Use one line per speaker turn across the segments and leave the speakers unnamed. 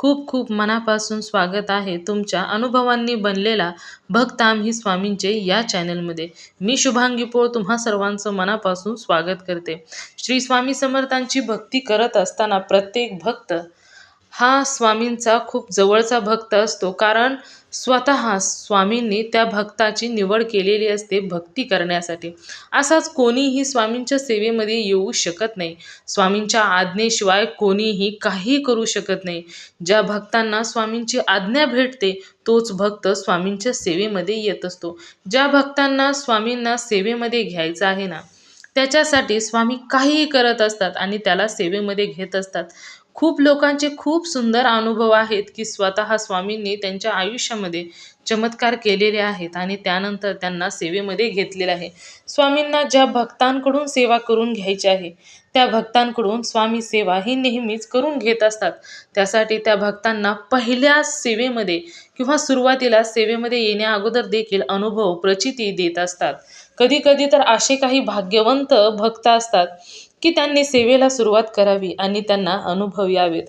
खूप खूप मनापासून स्वागत आहे तुमच्या अनुभवांनी बनलेला भक्त ही स्वामींचे या चॅनलमध्ये. मी शुभांगी पोळ तुम्हा सर्वांचं मनापासून स्वागत करते. श्री स्वामी समर्थांची भक्ती करत असताना प्रत्येक भक्त हा स्वामींचा खूप जवळचा भक्त असतो. कारण स्वतः स्वामींनी त्या भक्ताची निवड केलेली असते भक्ती करण्यासाठी. असाच कोणीही स्वामींच्या सेवेमध्ये येऊ शकत नाही. स्वामींच्या आज्ञेशिवाय कोणीही काही करू शकत नाही. ज्या भक्तांना स्वामींची आज्ञा भेटते तोच भक्त स्वामींच्या सेवेमध्ये येत असतो. ज्या भक्तांना स्वामींना सेवेमध्ये घ्यायचं आहे ना त्याच्यासाठी स्वामी काहीही करत असतात आणि त्याला सेवेमध्ये घेत असतात. खूप लोकांचे खूप सुंदर अनुभव आहेत की स्वतः स्वामींनी त्यांच्या आयुष्यामध्ये चमत्कार केलेले आहेत आणि त्यानंतर त्यांना सेवेमध्ये घेतलेलं आहे. स्वामींना ज्या भक्तांकडून सेवा करून घ्यायची आहे त्या भक्तांकडून स्वामी सेवा ही नेहमीच करून घेत असतात. त्यासाठी त्या भक्तांना पहिल्या सेवेमध्ये किंवा सुरुवातीला सेवेमध्ये येण्या अगोदर देखील अनुभव प्रचिती देत असतात. कधी कधी तर असे काही भाग्यवंत भक्त असतात की त्यांनी सेवेला सुरुवात करावी आणि त्यांना अनुभव यावेत.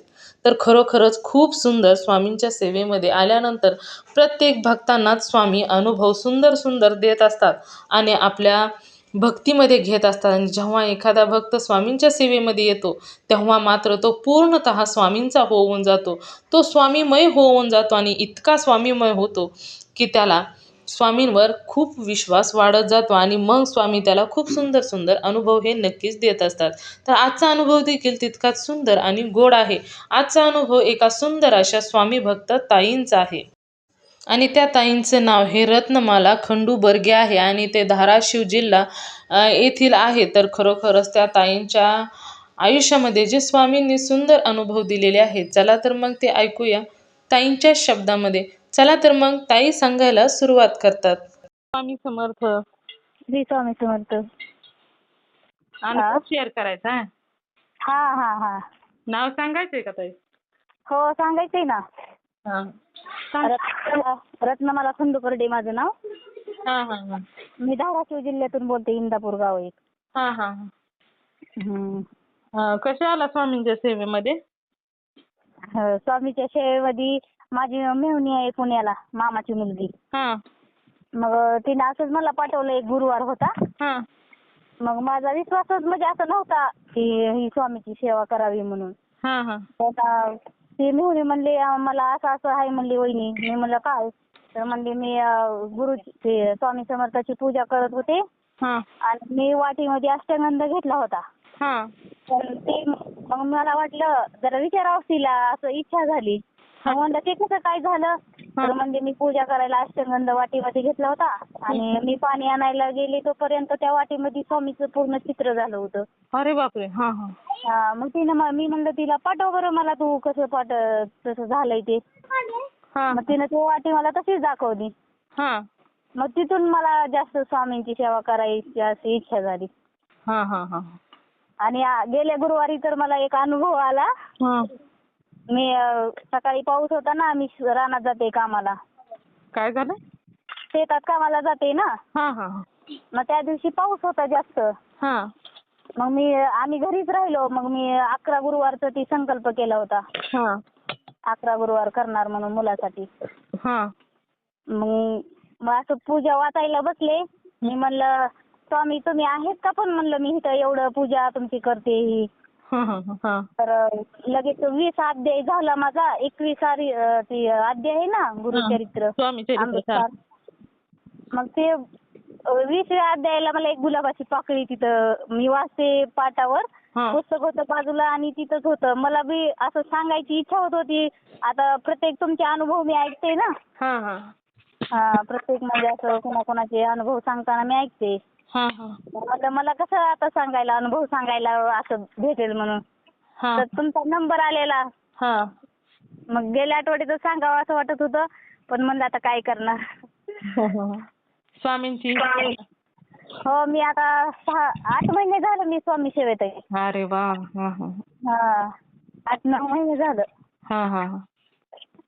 तर खरोखरच खूप सुंदर स्वामींच्या सेवेमध्ये आल्यानंतर प्रत्येक भक्तांनाच स्वामी अनुभव सुंदर सुंदर देत असतात आणि आपल्या भक्तीमध्ये घेत असतात. आणि जेव्हा एखादा भक्त स्वामींच्या सेवेमध्ये येतो तेव्हा मात्र तो पूर्णत स्वामींचा होऊन जातो. तो स्वामीमय होऊन जातो आणि इतका स्वामीमय होतो की त्याला स्वामींवर खूप विश्वास वाढत जातो आणि मग स्वामी त्याला खूप सुंदर सुंदर अनुभव हे नक्कीच देत असतात. तर आजचा अनुभव देखील तितकाच सुंदर आणि गोड आहे. आजचा अनुभव एका सुंदर अशा स्वामी भक्त ताईंचा आहे. आणि त्या ताईंचं नाव हे रत्नमाला खंडू बर्गे आहे आणि ते धाराशिव जिल्हा येथील आहे. तर खरोखरच त्या ताईंच्या आयुष्यामध्ये जे स्वामींनी सुंदर अनुभव दिलेले आहेत चला तर मग ते ऐकूया ताईंच्या शब्दामध्ये. चला तर मग ताई सांगायला सुरुवात करतात. स्वामी समर्थ.
श्री स्वामी समर्थ.
अनुभव शेअर करायचा
हा? हा हा
नाव सांगायचंय का ताई?
हो सांगायचंय ना.
हा. सांग.
रत्न रत्नमाला खंडूकर्डे माझं नाव.
हा हा हा.
मी धाराशिव जिल्ह्यातून बोलते इंदापूर गाव एक.
हा हा हा.
हम्म.
हा कसे आला स्वामींच्या सेवेमध्ये?
ह, स्वामीच्या सेवेमध्ये माझी मेहुणी आहे पुण्याला मामाची मुलगी.
हा.
मग तिने असंच मला पाठवलं एक गुरुवार होता.
हा.
मग माझा विश्वासच म्हणजे असं नव्हता की ही स्वामीची सेवा करावी म्हणून.
हा हा.
आता ती मेहुणी म्हणली अं, मला असं असं आहे म्हणली वहिनी. मी म्हणलं काय? तर म्हणली मी अं, गुरु ते स्वामी समर्थाची पूजा करत होते.
हा.
आणि मी वाटीमध्ये अष्टगंध घेतला होता.
हा.
तर ते मग मला वाटलं जरा विचारावं तिला असं इच्छा झाली. म्हणलं ते कसं काय झालं? तर म्हणजे मी पूजा करायला अष्टगंध वाटीमध्ये घेतला होता. आणि मी पाणी आणायला गेले तोपर्यंत त्या वाटीमध्ये स्वामीचं पूर्ण चित्र झालं होतं.
अरे बापरे! हा हा.
हा, मग तिनं म- मी म्हणलं तिला पाठव बरं मला तू कसं पाठ तसं झालंय ते.
हा.
मग तिनं ती वाटी मला तशीच दाखवली.
हा.
मग तिथून मला जास्त स्वामींची सेवा करायची अशी इच्छा झाली.
हा हा हा.
आणि आ- गेल्या गुरुवारी तर मला एक अनुभव आला.
हा.
मी अं, सकाळी पाऊस होता ना मी रानात जाते कामाला.
काय झालं?
शेतात कामाला जाते ना.
हा हा
मग त्या दिवशी पाऊस होता जास्त.
हा.
मग मी आम्ही घरीच राहिलो. मग मी अकरा गुरुवारचा ती संकल्प केला होता.
हा.
अकरा गुरुवार करणार म्हणून मुलासाठी.
हा.
मग मग असं पूजा वाचायला बसले. मी म्हणलं स्वामी तुम्ही आहेत का? पण म्हणलं मी इथं एवढं पूजा तुमची करते हा. तर लगेच वीस अध्याय झाला माझा. ती अध्याय आहे ना गुरुचरित्र अमृतसार मग ते वीसव्या अध्यायाला मला एक गुलाबाची पाकळी तिथं मी वाचते पाटावर पुस्तक होतं बाजूला आणि तिथंच होतं. मला बी असं सांगायची इच्छा होत होती. आता प्रत्येक तुमचे अनुभव मी ऐकते ना.
हा हा.
हा प्रत्येक म्हणजे असं कोणाकोणाचे अनुभव सांगताना मी ऐकते.
हा हा.
म्हटलं मला कसं आता सांगायला अनुभव सांगायला असं भेटेल म्हणून.
हा.
तर तुमचा नंबर आलेला.
हा.
मग गेल्या आठवड्यातच सांगावं असं वाटत होतं पण म्हणलं आता काय करणार.
स्वामींची.
हो मी आता सहा आठ महिने झालं मी स्वामी सेवेत आहे
अरे वा हा हा.
हा आठ नऊ महिने झालं.
हा हा हा.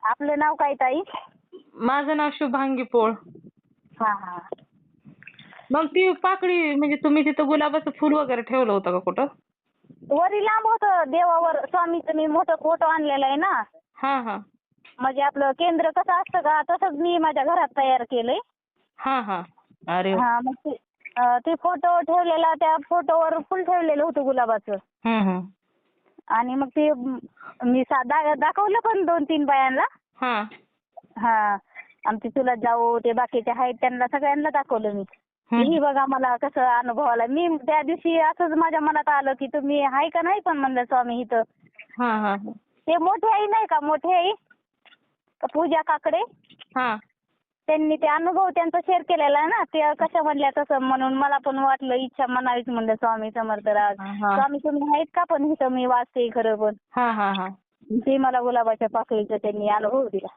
आपलं नाव काय ताई?
माझं नाव शुभांगी पोळ.
हा हा.
मग ती पाकळी म्हणजे तुम्ही तिथं गुलाबाचं फुल वगैरे ठेवलं होतं का कुठं?
वरी लांब होतं. देवावर स्वामीचं मी मोठं फोटो आणलेला आहे ना.
हा हा.
म्हणजे आपलं केंद्र कसं असतं का तसंच मी माझ्या घरात तयार केलंय.
हा हा. अरे वा.
हा मग ते अं, ते फोटो ठेवलेला त्या फोटोवर फुल ठेवलेलं होतं गुलाबाचं.
हम्म हम्म.
आणि मग ते म, मी सा- दा- दाखवलं पण दोन तीन बायांना.
हा.
हा. आमची चुलत जाऊ ते बाकीचे आहेत त्यांना सगळ्यांना दाखवलं मी. ही बघा मला कसं अनुभव आला मी त्या दिवशी असंच माझ्या मनात आलं की तुम्ही आहे का नाही पण म्हणलं स्वामी इथं.
हा हा
ते मोठे आई नाही का? मोठे आई? का पूजा काकडे?
हा.
त्यांनी ते अनुभव त्यांचा शेअर केलेला आहे ना. ते कशा म्हणल्या तसं म्हणून मला पण वाटलं इच्छा म्हणावीच म्हणलं स्वामी समर्थ राज
हा.
स्वामी तुम्ही आहेत का पण इथं मी वाचते खरं पण.
हा हा हा.
ते मला गुलाबाच्या पाकळीचा त्यांनी अनुभव दिला.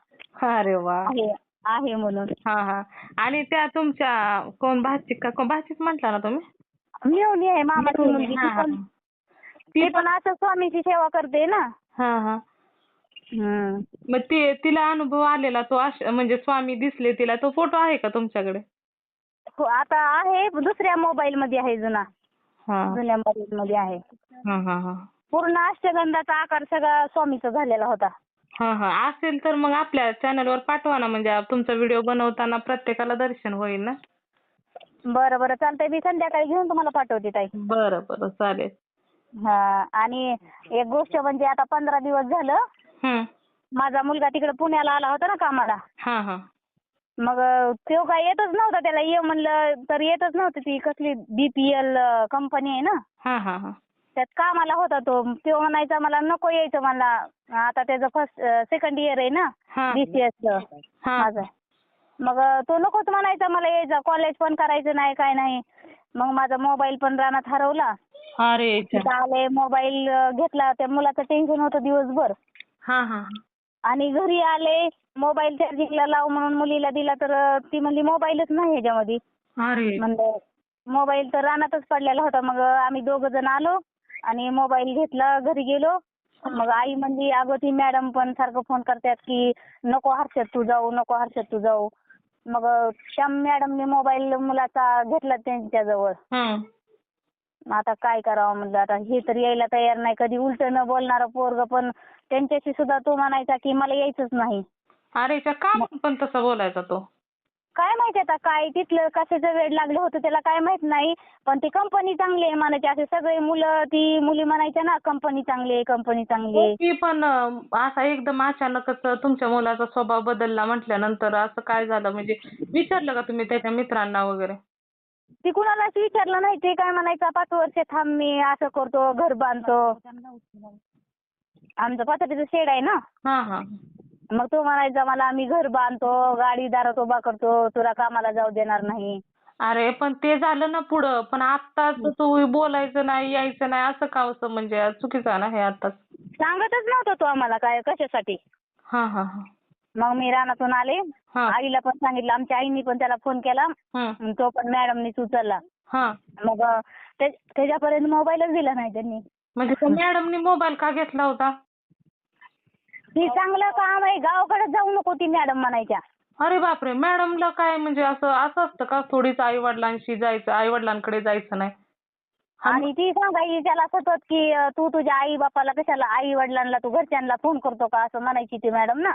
अरे वा.
आहे. आहे म्हणून.
हा हा. आणि त्या तुमच्या कोण भाची का कोण भाचीच म्हटला ना तुम्ही?
मिळून आहे मामाची मुलगी.
हा,
ती
हा.
पण ती पण असं स्वामीची सेवा करते ना.
हा हा.
हम्म.
मग ती तिला अनुभव आलेला तो अश- म्हणजे स्वामी दिसले तिला तो फोटो आहे का तुमच्याकडे?
हो आता आहे दुसऱ्या मोबाईल मध्ये आहे जुना.
हा.
जुन्या मोबाईल मध्ये आहे.
हा हा हा.
पूर्ण अष्टगंधाचा आकार सगळा स्वामीचा झालेला होता.
हा हा. असेल तर मग आपल्या चॅनलवर पाठवा ना. म्हणजे तुमचा व्हिडिओ बनवताना प्रत्येकाला दर्शन होईल ना?
बरं बरं. चालतंय. मी संध्याकाळी घेऊन तुम्हाला पाठवते ताई.
बरं बरं. चालेल.
हा. आणि एक गोष्ट म्हणजे आता पंधरा दिवस झालं. माझा मुलगा तिकडे पुण्याला आला होता ना कामाला.
हा हा.
मग तो काय येतच नव्हता त्याला. ये म्हणलं तर येतच नव्हतं ती. कसली बीपीएल कंपनी आहे ना.
हा हा हा.
त्यात कामाला होता तो. तो म्हणायचा मला नको यायचं मला. आता त्याचं फर्स्ट सेकंड इयर आहे ना
हा.
बीसीएस
हा.
माझं. मग तो नकोच म्हणायचा मला यायचं. कॉलेज पण करायचं नाही काय नाही. मग माझा मोबाईल पण रानात हरवला.
अरे अच्छा.
तिथं आले मोबाईल घेतला. त्या मुलाचं टेन्शन होतं दिवसभर.
हा हा
आणि घरी आले मोबाईल चार्जिंगला लाव म्हणून मुलीला दिला तर ती म्हणली मोबाईलच नाही ह्याच्यामध्ये
अरे.
म्हणलं मोबाईल तर रानातच पडलेला होता. मग आम्ही दोघं जण आलो. आणि मोबाईल घेतला घरी गेलो. मग आई म्हणली अगं ती मॅडम पण सारखं फोन करतात की नको हर्षद तू जाऊ नको हर्षद तू जाऊ. मग त्या मॅडमने मोबाईल मुलाचा घेतला त्यांच्याजवळ आता काय करावं म्हणलं आता हे तर यायला तयार नाही. कधी उलट न बोलणारं पोरग पण त्यांच्याशी सुद्धा तो म्हणायचा की मला यायचंच नाही.
अरे का पण तसा बोलायचा तो?
काय माहिती आता काय तिथलं कशाचं वेळ लागलं होतं त्याला काय माहीत नाही. पण ती कंपनी चांगली आहे म्हणायची. असे सगळे मुलं ती मुली म्हणायच्या ना कंपनी चांगली आहे कंपनी चांगली आहे.
की पण अं, असा एकदम अचानकच तुमच्या मुलाचा स्वभाव बदलला म्हटल्यानंतर असं काय झालं? म्हणजे विचारलं का तुम्ही त्याच्या मित्रांना वगैरे?
ती कुणालाच विचारलं नाही. ते काय म्हणायचं पाच वर्ष थांब मी असं करतो घर बांधतो. आमचं पत्र्याचं शेड आहे ना.
हा हा.
मग तो म्हणायचा मला मी घर बांधतो गाडी दारात उभा करतो तुला कामाला जाऊ देणार नाही.
अरे पण ते झालं ना पुढं पण आत्ताच तू बोलायचं नाही यायचं नाही असं का असं म्हणजे चुकीचं आहे ना हे आत्ताच?
सांगतच नव्हता तो आम्हाला काय कशासाठी?
हा हा हा.
मग मी रानातून आले.
हा.
आईला पण सांगितलं आमच्या आईनी पण त्याला फोन केला.
हम्म.
आणि तो पण मॅडमनीच उचलला.
हा.
मग त्याच्यापर्यंत मोबाईलच दिला नाही त्यांनी.
म्हणजे मॅडमनी मोबाईल का घेतला होता?
ही चांगलं काम आहे गावाकडे जाऊ नको ती मॅडम म्हणायच्या.
अरे बापरे मॅडमला काय म्हणजे असं असं असतं का थोडीच आई वडिलांशी जायचं आई वडिलांकडे जायचं नाही?
आणि ती सांगायची त्याला सतत की अं, तू तुझ्या आई बापाला कशाला आई वडिलांना तू घरच्यांना फोन करतो का असं म्हणायची ती मॅडम ना.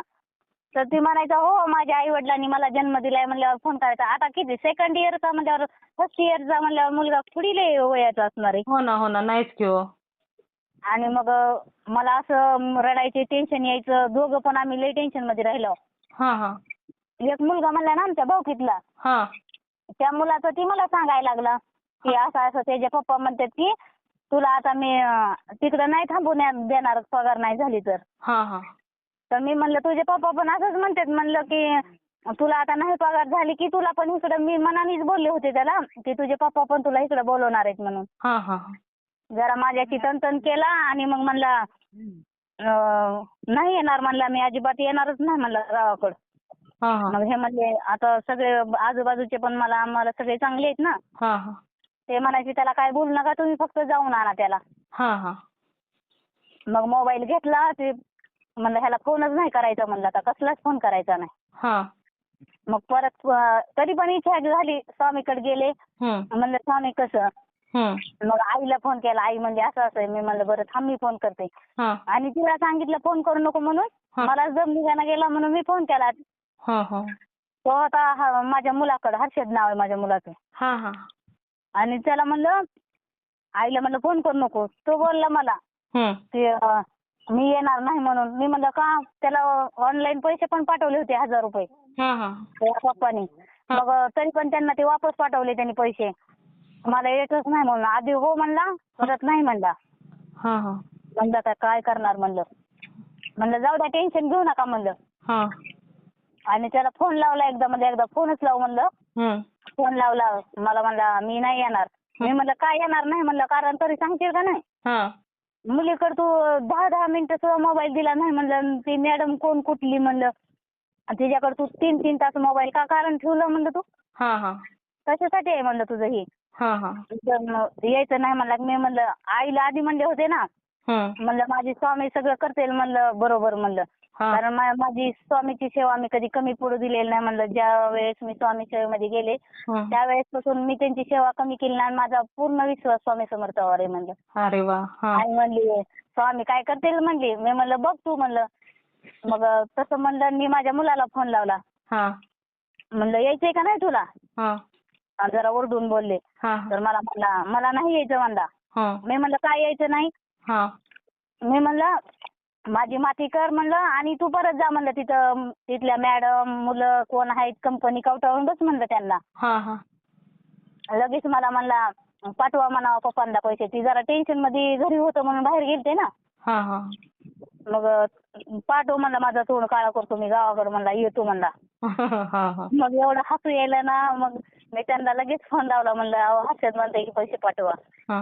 तर ती म्हणायचं हो माझ्या आई वडिलांनी मला जन्म दिलाय म्हणल्यावर फोन करायचा. आता किती सेकंड इयरचा म्हणल्यावर फर्स्ट इयरचा म्हणल्यावर मुलगा थोडी लय वयाचा असणार आहे.
हो ना हो ना नाहीच की हो.
आणि मग मला असं रडायचे टेन्शन यायचं. दोघं पण आम्ही लय टेन्शनमध्ये राहिलो.
हा हा.
एक मुलगा म्हणला ना आमच्या भाऊकीतला
हा.
त्या मुलाचं ती मला सांगायला लागला. की असं असं त्याचे पप्पा म्हणतात की तुला आता मी अं, तिकडं नाही थांबू न्या- देणार पगार नाही झाली तर.
हा हा.
तर मी म्हणलं तुझे पप्पा पण असंच म्हणतात. म्हणलं की तुला आता नाही पगार झाली की तुला पण इकडं मी मनानेच बोलले होते त्याला की तुझे पप्पा पण तुला इकडं बोलवणार आहेत म्हणून.
हा हा हा.
जरा माझ्याशी तनतन केला आणि मग म्हणला नाही येणार म्हणला मी अजिबात येणारच नाही म्हणला गावाकडं. मग हे म्हणले आता सगळे आजूबाजूचे पण मला आम्हाला सगळे चांगले आहेत ना. ते म्हणायचे त्याला काय बोलू नका तुम्ही फक्त जाऊन आणा त्याला. मग मोबाईल घेतला ते म्हणलं ह्याला फोनच नाही करायचा म्हणलं आता कसलाच फोन करायचा नाही.
हा.
मग परत तरी पण इच्छा झाली स्वामीकडे गेले. म्हणलं स्वामी कसं? मग आईला फोन केला. आई म्हणजे असं असं आहे. मी म्हणलं बरं थांब मी फोन करते.
हा.
आणि तिला सांगितलं फोन करू नको म्हणून.
हा.
मला जम निघाना गेला म्हणून मी फोन केला.
हा हा.
तो होता हा- माझ्या मुलाकडे हर्षद नाव आहे माझ्या मुलाचं.
हा हा.
आणि त्याला म्हणलं आईला म्हणलं फोन करू नको. तो बोलला मला
हम्म.
की अं, मी येणार नाही म्हणून. मी म्हणलं का? त्याला ऑनलाईन पैसे पण पाठवले होते हजार रुपये.
हा हा.
पप्पानी. मग तरी पण त्यांना ते वापस पाठवले त्यांनी पैसे. मला येतच नाही म्हणून आधी हो म्हणला परत नाही म्हणला.
हा हा.
म्हणलं आता काय करणार म्हणलं. म्हणलं जाऊ द्या टेन्शन घेऊ नका म्हणलं.
हा.
आणि त्याला फोन लावला एकदा म्हणजे एकदा फोनच लावू म्हणलं.
हम्म.
फोन लावला मला म्हणला मी नाही येणार. मी म्हणलं काय येणार नाही? म्हणलं कारण तरी सांगशील का नाही?
हा.
मुलीकडे तू दहा दहा मिनिटं सुद्धा मोबाईल दिला नाही म्हणलं. आणि ती मॅडम कोण कुठली म्हणलं. आणि तिच्याकडे तू तीन तीन तास मोबाईल का कारण ठेवलं म्हणलं तू?
हा हा.
कशासाठी आहे म्हणलं तुझं हा? तर यायचं नाही म्हणलं मी म्हणलं आईला आधी म्हणले होते ना म्हणलं माझी स्वामी सगळं करतील म्हणलं बरोबर म्हणलं. कारण माझी स्वामीची सेवा मी कधी कमी पडू दिलेली नाही म्हणलं. ज्या वेळेस मी स्वामी सेवेमध्ये गेले
हम्म.
त्यावेळेसपासून मी त्यांची सेवा कमी केली नाही आणि माझा पूर्ण विश्वास स्वामी समर्थावर आहे म्हणलं.
अरे वा हा.
आई म्हणली स्वामी काय करतील? म्हणली. मी म्हणलं बघ तू म्हणलं. मग तसं म्हणलं मी माझ्या मुलाला फोन लावला. म्हणलं यायचंय का नाही तुला? जरा ओरडून बोलले. तर मला म्हणला मला नाही यायचं म्हणला. मी म्हणलं काय यायचं नाही?
हा.
मी म्हणलं माझी माती कर म्हणलं आणि तू परत जा म्हणलं तिथं तिथल्या मॅडम मुलं कोण आहेत कंपनी कवटाळून बस म्हणलं त्यांना. लगेच मला म्हणला पाठवा म्हणा पप्पांना पैसे. ती जरा टेन्शनमध्ये घरी होतं म्हणून बाहेर गेलते ना.
हा हा.
मग पाठव म्हणला माझा तोंड काळा करतो मी गावाकडे म्हणला येतो म्हणला. मग एवढं हसू यायला ना मग मी त्यांना लगेच फोन लावला म्हणलं अहो हर्षद म्हणते की पैसे पाठवा.
हा.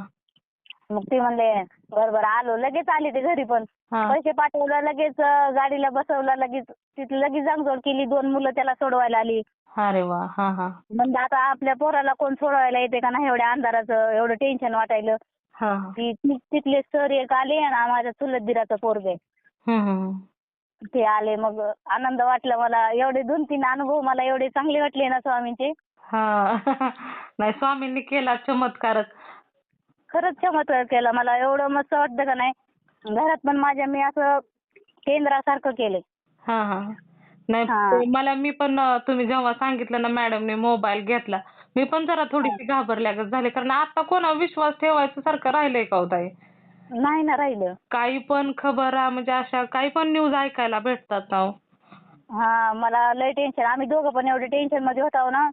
मग ते म्हणले बरं बरं आलो. लगेच आले ते घरी पण.
हा.
पैसे पाठवलं लगेच अं, गाडीला बसवलं लगेच तिथं लगेच जांगजोड केली. दोन मुलं त्याला सोडवायला आली.
अरे वा हा हा.
म्हणजे आता आपल्या पोराला कोण सोडवायला येते का नाही? एवढ्या अंधाराचं एवढं टेन्शन वाटायलं.
हा. हा
ती- तिथले सर एक आले आणि माझ्या चुलत दिराचं पोरग आहे.
हम्म हम्म.
ते आले मग आनंद वाटला मला. एवढे दोन तीन अनुभव मला एवढे चांगले वाटले ना स्वामींचे.
हा. नाही स्वामींनी केला चमत्कारच.
खरंच चमत्कार केला. मला एवढं मस्त वाटतं का नाही? घरात पण माझ्या मी असं केंद्रासारखं केलंय.
हा हा. नाही
हा.
ते मला मी पण अं, तुम्ही जेव्हा सांगितलं ना मॅडमने मोबाईल घेतला मी पण जरा थोडीशी घाबरल्यागत झाले. कारण आता कोणावर विश्वास ठेवायचं सारखं राहिलंय का हो ताई?
नाही ना राहिलं
काही पण खबरा म्हणजे अशा काही पण न्यूज ऐकायला भेटतात ना हो.
हा मला लय टेन्शन आम्ही दोघं पण एवढे टेन्शनमध्ये होतो ना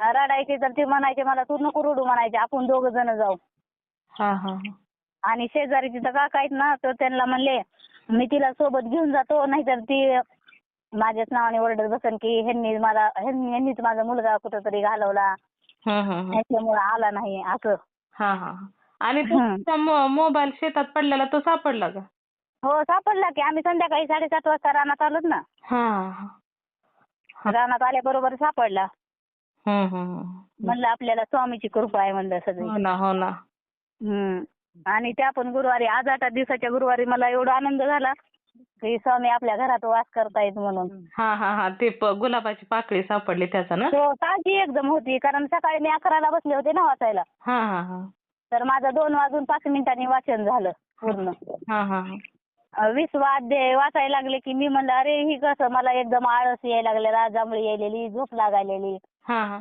रडायचे तर ते म्हणायचे मला तू नको रडू म्हणायचे आपण दोघं जण जाऊ
हा हा हा.
आणि शेजारी तिथं काका आहेत ना तर त्यांना म्हणले मी तिला सोबत घेऊन जातो नाहीतर ती माझ्याच नावाने ओरडत बसन की ह्यांनी मला ह्यांनी ह्यांनीच माझा मुलगा कुठंतरी घालवला. ह्याच्यामुळे आला नाही असं
हा हा हा. आणि तो. तुमचा मो- मोबाईल शेतात पडलेला तो सापडला का?
हो सापडला की. आम्ही संध्याकाळी साडेसात वाजता रानात आलोत ना.
हा. हा हा.
रानात आल्याबरोबर सापडला.
हम्म, हम्म, हम्म.
म्हणलं आपल्याला स्वामीची कृपा आहे म्हणलं सगळी.
हो ना हो ना.
हम्म. आणि त्या पण गुरुवारी आज आठ दिवसाच्या गुरुवारी मला एवढा आनंद झाला की स्वामी आपल्या घरात वास करतायत म्हणून.
हा हा हा. ते प- गुलाबाची पाकळी सापडली त्याचा ना?
तो ताजी एकदम होती. कारण सकाळी मी अकराला बसले होते ना वाचायला.
हा हा हा.
तर माझं दोन वाजून पाच मिनिटांनी वाचन झालं पूर्ण.
हा हा हा.
वीस वाद्य वाचायला लागले की मी म्हणलं अरे ही कसं? मला एकदम आळस यायला लागलेला जांभळी यायलेली झोप लागायलेली.
हा हा.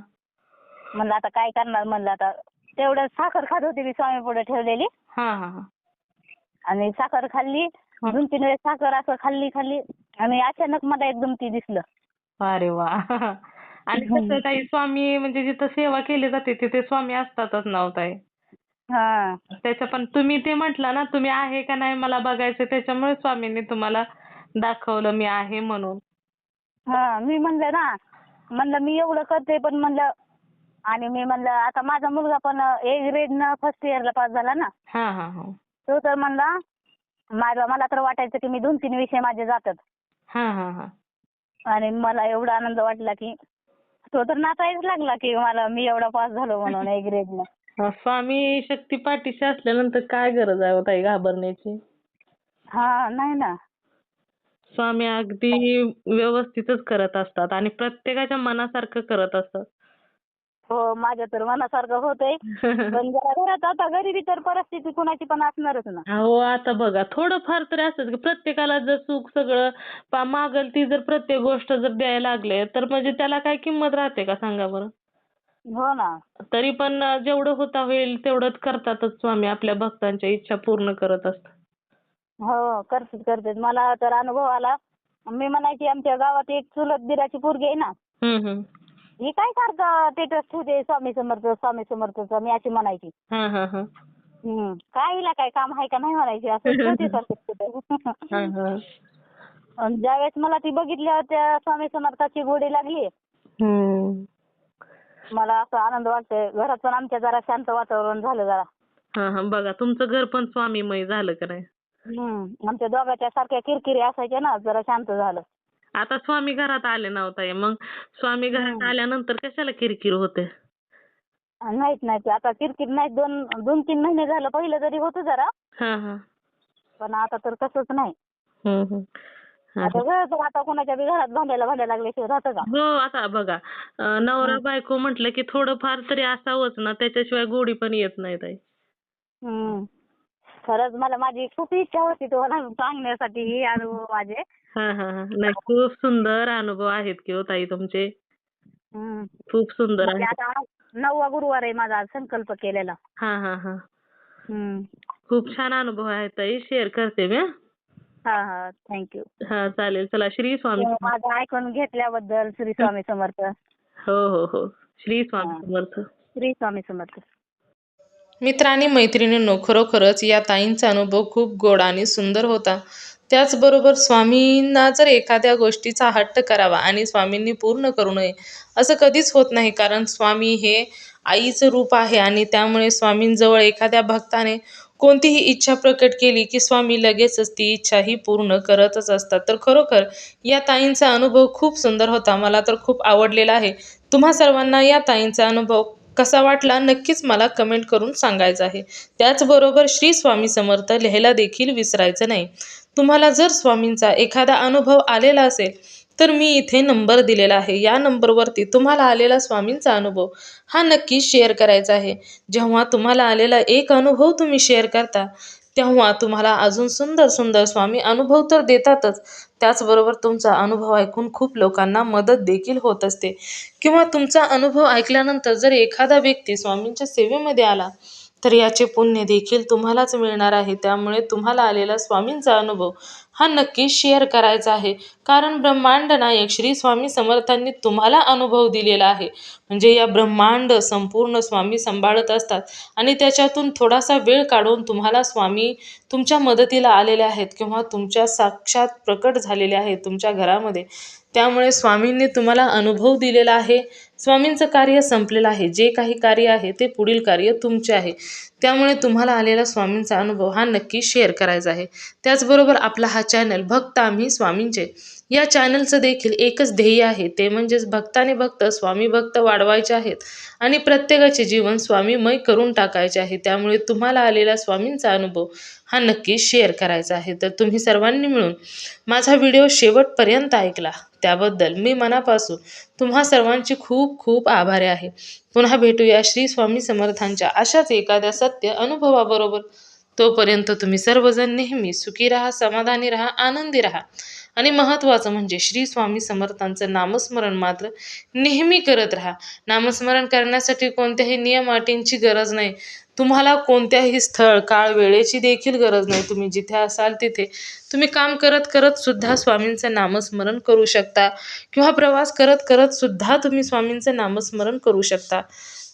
म्हणलं आता काय करणार? म्हणलं आता तेवढं साखर खात होती मी स्वामी पुढे ठेवलेली.
हा हा हा.
आणि साखर खाल्ली दोन तीन वेळेस साखर असं खाल्ली खाल्ली आणि अचानक मला एकदम ती दिसलं.
अरे वा. आणि कसं ताई स्वामी म्हणजे जिथं सेवा केली जाते तिथे स्वामी असतातच नाव ताई?
हा.
त्याच्या पण तुम्ही ते म्हटलं ना तुम्ही आहे का नाही मला बघायचं त्याच्यामुळे स्वामींनी तुम्हाला दाखवलं मी आहे म्हणून.
हा मी म्हणलं ना म्हणलं मी एवढं करते पण म्हणलं आणि मी म्हणलं आता माझा मुलगा पण ए ग्रेडनं फर्स्ट इयरला पास झाला ना.
हा हा हा.
तो तर म्हणला माझा मला तर वाटायचं की मी दोन तीन विषय माझे जातात.
हां हां हां.
आणि मला एवढा आनंद वाटला की तो तर नाचायच लागला की मला मी एवढा पास झालो म्हणून ए ग्रेडनं
हा, स्वामी शक्ती पाठीशी असल्यानंतर काय गरज आहे हो ताई घाबरण्याची?
हा नाही ना.
स्वामी अगदी व्यवस्थितच करत असतात आणि प्रत्येकाच्या मनासारखं करत असतात.
हो माझ्या तर मनासारखं होतंय. पण जरा घरात आता गरिबी तर परिस्थिती कुणाची पण असणारच ना.
अहो आता बघा थोडंफार तरी असतं की प्रत्येकाला जर सुख सगळं पा मागल ती जर प्रत्येक गोष्ट जर द्यायला लागले तर म्हणजे त्याला काय किंमत राहते का सांगा बरं?
हो ना.
तरी पण जेवढं होता होईल तेवढंच करतातच स्वामी. आपल्या भक्तांच्या इच्छा पूर्ण करत असतात.
हो करतेच करतेच मला तर अनुभव आला. मी म्हणायची आमच्या गावात एक चुलत दिराची पोरगी आहे ना.
हम्म हम्म.
ही काय सारखं स्टेटस ठेवते स्वामी समर्थ स्वामी समर्थचं. मी अशी म्हणायची.
हा हा हा.
हम्म. काय हिला काय काम आहे का नाही म्हणायची. असं ठेवते सारखं
हा हा.
आणि ज्यावेळेस मला ती बघितल्यावर त्या स्वामी समर्थाची गोडी लागली.
हम्म.
मला असं आनंद वाटतोय. घरात पण आमच्या जरा शांत वातावरण झालं जरा.
हा हा बघा तुमचं घर पण स्वामीमय झालं का नाही?
हम्म. आमच्या दोघांच्या सारख्या किरकिरी असायच्या ना जरा शांत झालं.
आता स्वामी घरात आले नव्हता मग स्वामी घरात. आल्यानंतर कशाला किरकिर होते?
नाहीत नाहीत आता किरकिर नाही दोन दोन तीन महिने झालं पहिलं तरी होतं जरा
हा हा.
पण आता तर तसंच नाही.
हम्म हम्म. हा,
आता कोणाच्या बी घरात भांडायला भांडायला लागल्याशिवाय राहतं का?
हो आता बघा अं, नवरा बायको म्हटलं की थोडंफार तरी असावंच ना त्याच्याशिवाय गोडी पण येत नाही ताई.
हम्म. खरंच मला माझी खूप इच्छा होती तुम्हाला सांगण्यासाठी हे अनुभव माझे.
हा हा हा. नाही खूप सुंदर अनुभव आहेत की हो ताई तुमचे.
हम्म.
खूप सुंदर
म्हणजे
आहेत
आता नववा गुरुवार आहे माझा आज संकल्प केलेला.
हा हा हा.
हम्म.
खूप छान अनुभव आहेत ताई. शेअर करते मी हं.
हा हा. थँक्यू
हा चालेल. चला श्री स्वामी
माझं ऐकून घेतल्याबद्दल श्री स्वामी समर्थ.
हो हो हो. श्री स्वामी समर्थ.
श्री स्वामी समर्थ.
मित्र आणि मैत्रिणींनो खरोखरच या ताईंचा अनुभव खूप गोड आणि सुंदर होता. त्याचबरोबर स्वामींना जर एखाद्या गोष्टीचा हट्ट करावा आणि स्वामींनी पूर्ण करू नये असं कधीच होत नाही. कारण स्वामी हे आईचं रूप आहे आणि त्यामुळे स्वामींजवळ एखाद्या भक्ताने कोणतीही इच्छा प्रकट केली की स्वामी लगेचच ती इच्छा ही पूर्ण करतच असतात. तर खरोखर या ताईंचा अनुभव खूप सुंदर होता. मला तर खूप आवडलेला आहे. तुम्हा सर्वांना या ताईंचा अनुभव कसा वाटला नक्कीच मला कमेंट करून सांगायचं आहे. त्याचबरोबर श्री स्वामी समर्थ लिहायला देखील विसरायचं नाही. तुम्हाला जर स्वामींचा एखादा अनुभव आलेला असेल तर मी इथे नंबर दिलेला आहे. या नंबरवरती तुम्हाला आलेला स्वामींचा अनुभव हा नक्की शेअर करायचा आहे. जेव्हा तुम्हाला आलेला एक अनुभव तुम्ही शेअर करता तेव्हा तुम्हाला अजून सुंदर सुंदर स्वामी अनुभव तर देतातच. त्याचबरोबर तुमचा अनुभव ऐकून खूप लोकांना मदत देखील होत असते. किंवा तुमचा अनुभव ऐकल्यानंतर जर एखादा व्यक्ती स्वामींच्या सेवेमध्ये आला तर याचे पुण्य देखील तुम्हालाच मिळणार आहे. त्यामुळे तुम्हाला आलेला स्वामींचा अनुभव हा नक्की शेअर करायचा आहे. कारण ब्रह्मांड नायक श्री स्वामी समर्थांनी तुम्हाला अनुभव दिलेला आहे. म्हणजे या ब्रह्मांड संपूर्ण स्वामी सांभाळत असतात आणि त्याच्यातून थोडासा वेळ काढून तुम्हाला स्वामी तुमच्या मदतीला आलेले आहेत किंवा तुमच्या साक्षात प्रकट झालेले आहेत तुमच्या घरामध्ये. त्यामुळे स्वामींनी तुम्हाला अनुभव दिलेला आहे. स्वामींचं कार्य संपलेलं आहे. जे काही कार्य आहे ते पुढील कार्य तुमचे आहे. त्यामुळे तुम्हाला आलेला स्वामींचा अनुभव हा नक्की शेअर करायचा आहे. त्याचबरोबर आपला हा चॅनल भक्त आम्ही स्वामींचे. या चॅनलचं देखील एकच ध्येय आहे. ते म्हणजेच भक्ताने भक्त स्वामी भक्त वाढवायचे आहेत आणि प्रत्येकाचे जीवन स्वामीमय करून टाकायचे आहे. त्यामुळे तुम्हाला आलेला स्वामींचा अनुभव हा नक्की शेअर करायचा आहे. तर तुम्ही सर्वांनी मिळून माझा व्हिडिओ शेवटपर्यंत ऐकला. त्याबद्दल मी मनापासून तुम्हा सर्वांची खूप खूप आभारी आहे. पुन्हा भेटूया श्री स्वामी समर्थांच्या अशाच एखाद्या सत्य अनुभवाबरोबर. तोपर्यंत तुम्ही सर्वजण नेहमी सुखी राहा समाधानी राहा आनंदी राहा. आणि महत्त्वाचं म्हणजे श्री स्वामी समर्थांचं नामस्मरण मात्र नेहमी करत राहा. नामस्मरण करण्यासाठी कोणत्याही नियम अटींची गरज नाही. तुम्हाला कोणत्याही स्थळ काळ वेळेची देखील गरज नाही. तुम्ही जिथे असाल तिथे. तुम्ही काम करत करत सुद्धा स्वामींचं नामस्मरण करू शकता. किंवा प्रवास करत करत सुद्धा तुम्ही स्वामींचं नामस्मरण करू शकता.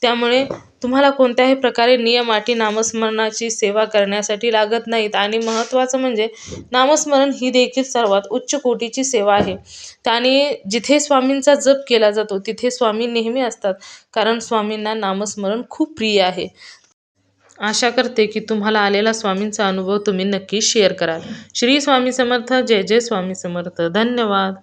त्यामुळे तुम्हाला कोणत्याही प्रकारे नियम अटी नामस्मरणाची सेवा करण्यासाठी लागत नाहीत. आणि महत्त्वाचं म्हणजे नामस्मरण ही देखील सर्वात उच्च कोटीची सेवा आहे. त्याने जिथे स्वामींचा जप केला जातो तिथे स्वामी नेहमी असतात. कारण स्वामींना नामस्मरण खूप प्रिय आहे. आशा करते की तुम्हाला आलेला स्वामींचा अनुभव तुम्ही नक्की शेअर कराल. श्री स्वामी समर्थ जय जय स्वामी समर्थ. धन्यवाद.